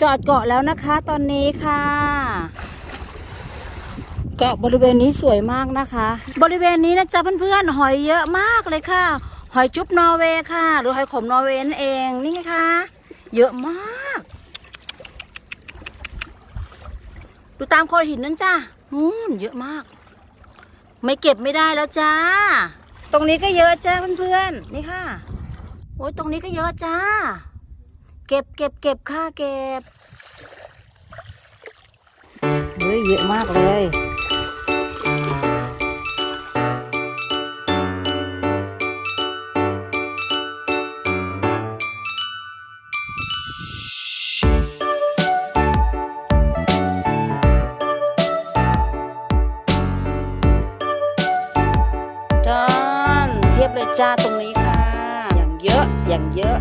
จอดเกาะแล้วนะคะตอนนี้ค่ะ เกาะบริเวณนี้สวยมากนะคะ บริเวณนี้นะจ๊ะเพื่อนๆหอยเยอะมากเลยค่ะ หอยจุ๊บนอร์เวย์ค่ะ หรือหอยขมนอร์เวย์นั่นเองนี่ไงคะเยอะมาก ดูตามโขดหินนั่นจ้านู่นเยอะมาก ไม่เก็บไม่ได้แล้วจ้า ตรงนี้ก็เยอะจ้าเพื่อนๆนี่ค่ะโอ้ยตรงนี้ก็เยอะจ้า ก็บเก็บเก็บค่ะเก็บ เฮ้ย เยอะมากเลยจอนเพียบเลยจ้าตรงนี้ค่ะ อย่างเยอะ อย่างเยอะ